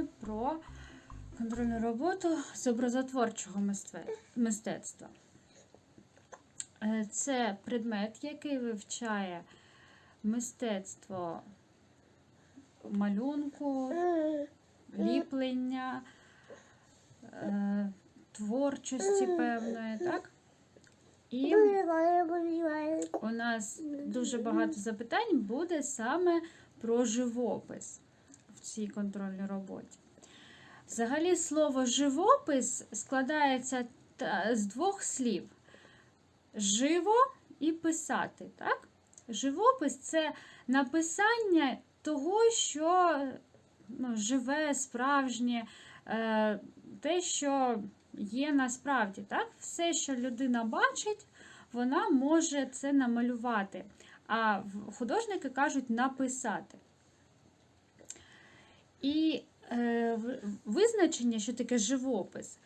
вами про контрольну роботу з образотворчого мистецтва. Е, Це предмет, який вивчає мистецтво малюнку, ліплення, е, творчості певної, так? І у нас дуже багато запитань буде саме про живопис в цій контрольній роботі. Взагалі, слово живопис складається з двох слів: живо і писати. Так? Живопис це написання того, що ну, живе, справжнє, е, те, що є насправді. Так? Все, що людина бачить, вона може це намалювати. А художники кажуть написати. І е, визначення, що таке живопис,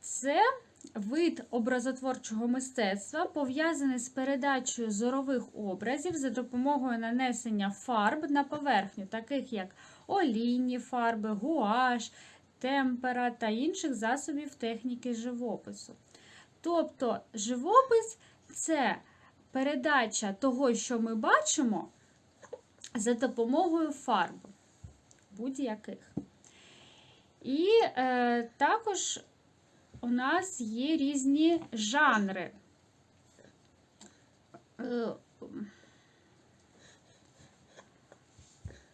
це вид образотворчого мистецтва, пов'язаний з передачею зорових образів за допомогою нанесення фарб на поверхню, таких як олійні фарби, гуаш, темпера та інших засобів техніки живопису. Тобто живопис це передача того, що ми бачимо, за допомогою фарб будь-яких. І е, також у нас є різні жанри. Е,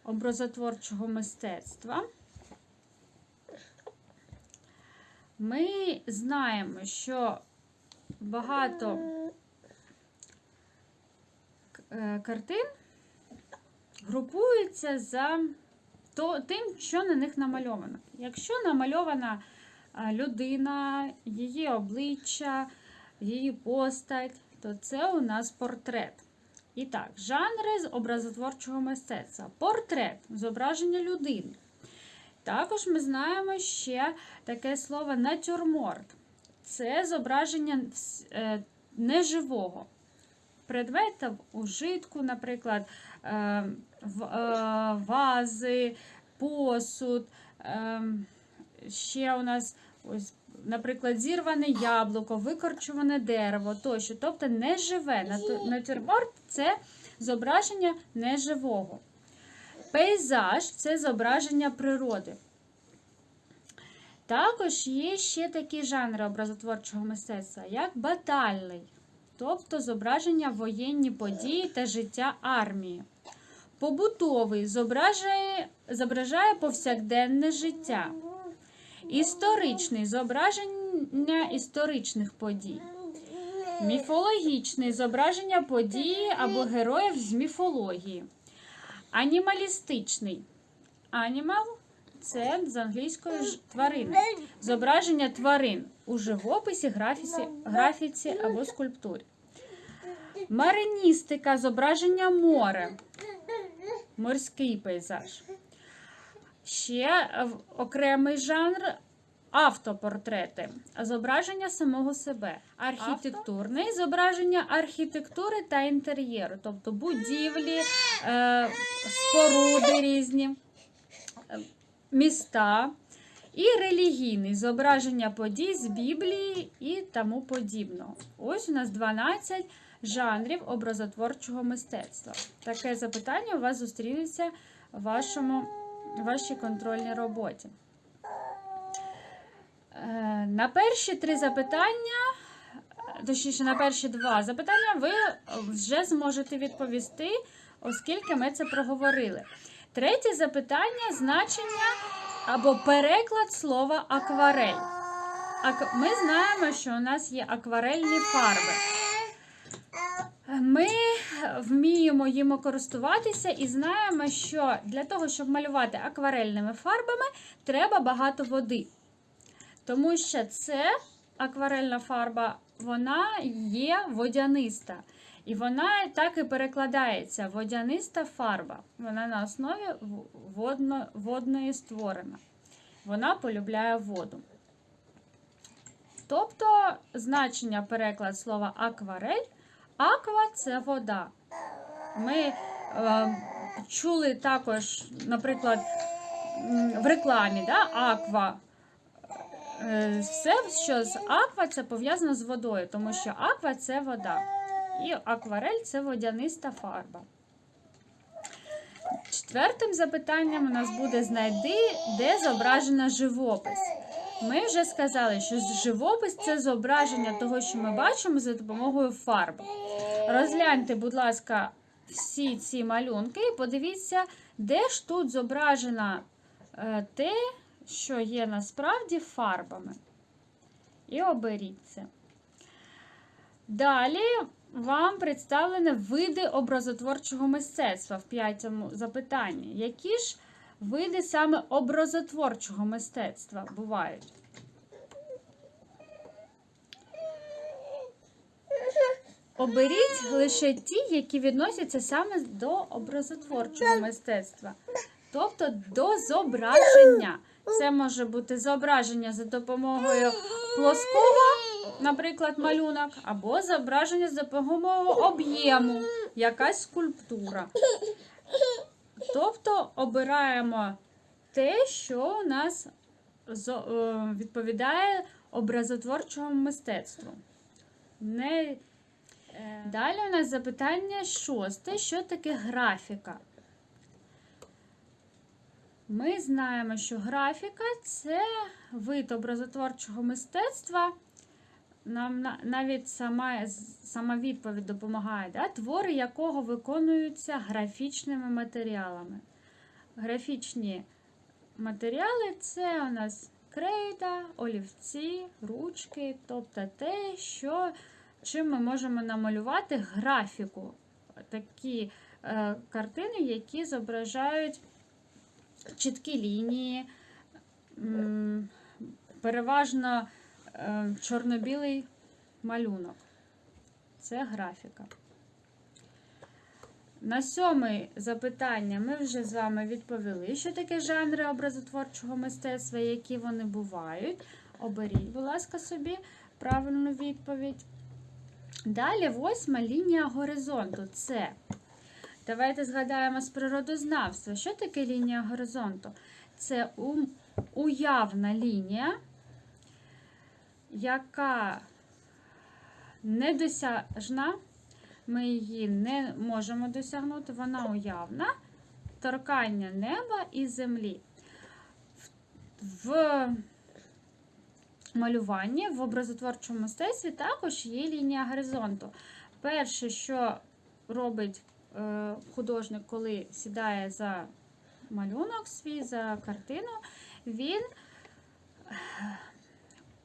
образотворчого мистецтва. Ми знаємо, що багато е, картин групуються за то, тим, що на них намальовано. Якщо намальована людина, її обличчя, її постать, то це у нас портрет. І так, жанри з образотворчого мистецтва. Портрет зображення людини. Також ми знаємо ще таке слово натюрморт. Це зображення е, неживого предмета в ужитку, наприклад, е, в- е, вази, посуд. е, Ще у нас ось, наприклад, зірване яблуко, викорчуване дерево тощо. Тобто неживе. Нату- Натюрморт це зображення неживого. Пейзаж це зображення природи. Також є ще такі жанри образотворчого мистецтва, як батальний, тобто зображення воєнні події та життя армії. Побутовий зображає, зображає повсякденне життя. Історичний зображення історичних подій. Міфологічний зображення події або героїв з міфології. Анімалістичний. Анімал це з англійської ж тварини. Зображення тварин у живописі, графіці, графіці або скульптурі. Мариністика зображення море. Морський пейзаж. Ще окремий жанр автопортрети. Зображення самого себе. Архітектурний зображення архітектури та інтер'єру, тобто будівлі, е, споруди різні, міста. І релігійний зображення подій з Біблії і тому подібного. Ось у нас 12 жанрів образотворчого мистецтва. Таке запитання у вас зустрінеться в вашому, вашій контрольній роботі. Е, На перші три запитання, точніше, на перші два запитання ви вже зможете відповісти, оскільки ми це проговорили. Третє запитання значення або переклад слова акварель. Ак- Ми знаємо, що у нас є акварельні фарби. Ми вміємо їм користуватися і знаємо, що для того, щоб малювати акварельними фарбами, треба багато води. Тому що це акварельна фарба, вона є водяниста. І вона так і перекладається водяниста фарба. Вона на основі водно, водної створена. Вона полюбляє воду. Тобто значення переклад слова акварель. Аква це вода. Ми е, чули також, наприклад, в рекламі, да, аква. Е, Все, що з аква, це пов'язано з водою, тому що аква це вода. І акварель це водяниста фарба. Четвертим запитанням у нас буде знайди, де зображено живопис. Ми вже сказали, що живопис це зображення того, що ми бачимо за допомогою фарби. Розгляньте, будь ласка, всі ці малюнки і подивіться, де ж тут зображено е, те, що є насправді фарбами. І оберіть це. Далі вам представлені види образотворчого мистецтва в п'ятому запитанні. Які ж види саме образотворчого мистецтва бувають? Оберіть лише ті, які відносяться саме до образотворчого мистецтва, тобто до зображення. Це може бути зображення за допомогою плоского, наприклад, малюнок, або зображення за допомогою об'єму, якась скульптура. Тобто обираємо те, що у нас е, відповідає образотворчому мистецтву. Не Далі у нас запитання шосте. Що таке графіка? Ми знаємо, що графіка це вид образотворчого мистецтва. Нам навіть сама, сама відповідь допомагає, да? твори якого виконуються графічними матеріалами. Графічні матеріали це у нас крейда, олівці, ручки, тобто те, що чим ми можемо намалювати графіку. Такі е, картини, які зображають чіткі лінії, переважно чорно-білий малюнок. Це графіка. На сьоме запитання ми вже з вами відповіли, що таке жанри образотворчого мистецтва, які вони бувають. Оберіть, будь ласка, собі правильну відповідь. Далі восьма лінія горизонту. Це. Давайте згадаємо з природознавства. Що таке лінія горизонту? Це уявна лінія, яка недосяжна. Ми її не можемо досягнути, вона уявна. Торкання неба і землі. В- малюванні в образотворчому мистецтві також є лінія горизонту. Перше, що робить е, художник, коли сідає за малюнок свій, за картину, він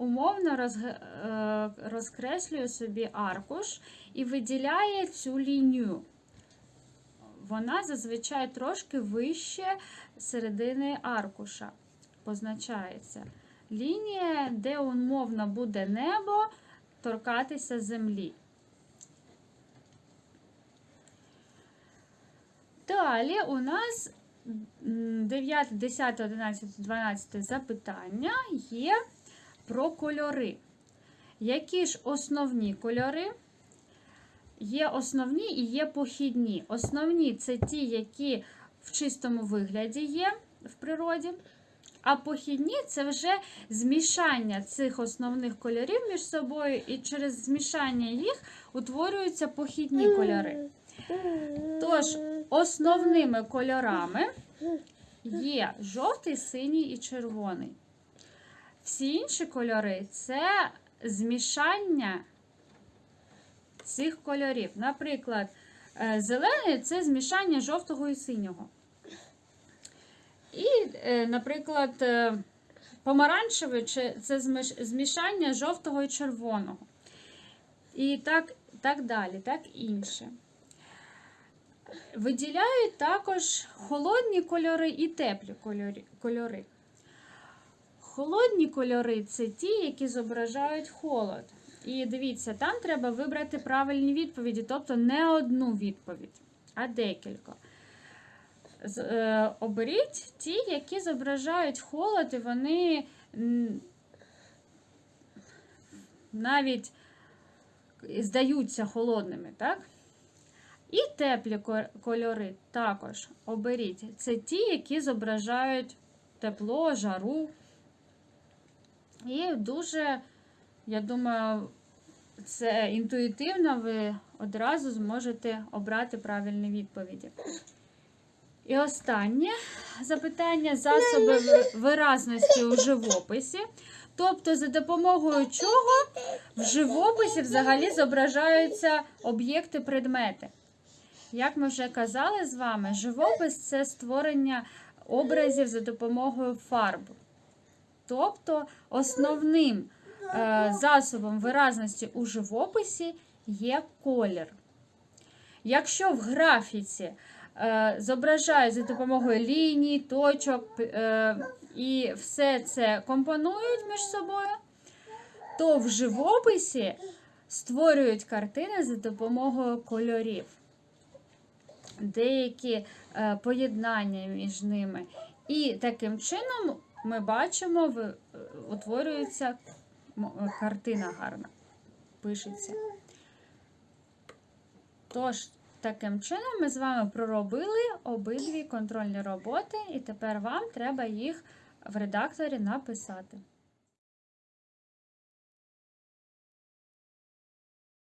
умовно розг- е, розкреслює собі аркуш і виділяє цю лінію. Вона зазвичай трошки вище середини аркуша позначається. Лінія, де умовно буде небо торкатися землі. Далі у нас 9, 10, 11, 12 запитання є про кольори. Які ж основні кольори? Є основні і є похідні. Основні це ті, які в чистому вигляді є в природі. А похідні це вже змішання цих основних кольорів між собою, і через змішання їх утворюються похідні кольори. Тож, основними кольорами є жовтий, синій і червоний. Всі інші кольори це змішання цих кольорів. Наприклад, е, зелений це змішання жовтого і синього. І, е, наприклад, е, помаранчевий це змішання жовтого і червоного. І так, так далі, так інше. Виділяють також холодні кольори і теплі кольори- кольори. Холодні кольори це ті, які зображають холод. І дивіться, там треба вибрати правильні відповіді, тобто не одну відповідь, а декілька. Е, оберіть ті, які зображають холод, і вони навіть здаються холодними, так? І теплі кольори також оберіть. Це ті, які зображають тепло, жару. І дуже, я думаю, це інтуїтивно ви одразу зможете обрати правильні відповіді. І останнє запитання засоби виразності у живописі. Тобто, за допомогою чого в живописі взагалі зображаються об'єкти, предмети. Як ми вже казали з вами, живопис це створення образів за допомогою фарб. Тобто основним е, засобом виразності у живописі є колір. Якщо в графіці е, зображають за допомогою ліній, точок е, і все це компонують між собою, то в живописі створюють картини за допомогою кольорів. Деякі е, поєднання між ними. І таким чином ми бачимо, е, утворюється е, картина гарна, пишеться. Тож, таким чином ми з вами проробили обидві контрольні роботи, і тепер вам треба їх в редакторі написати.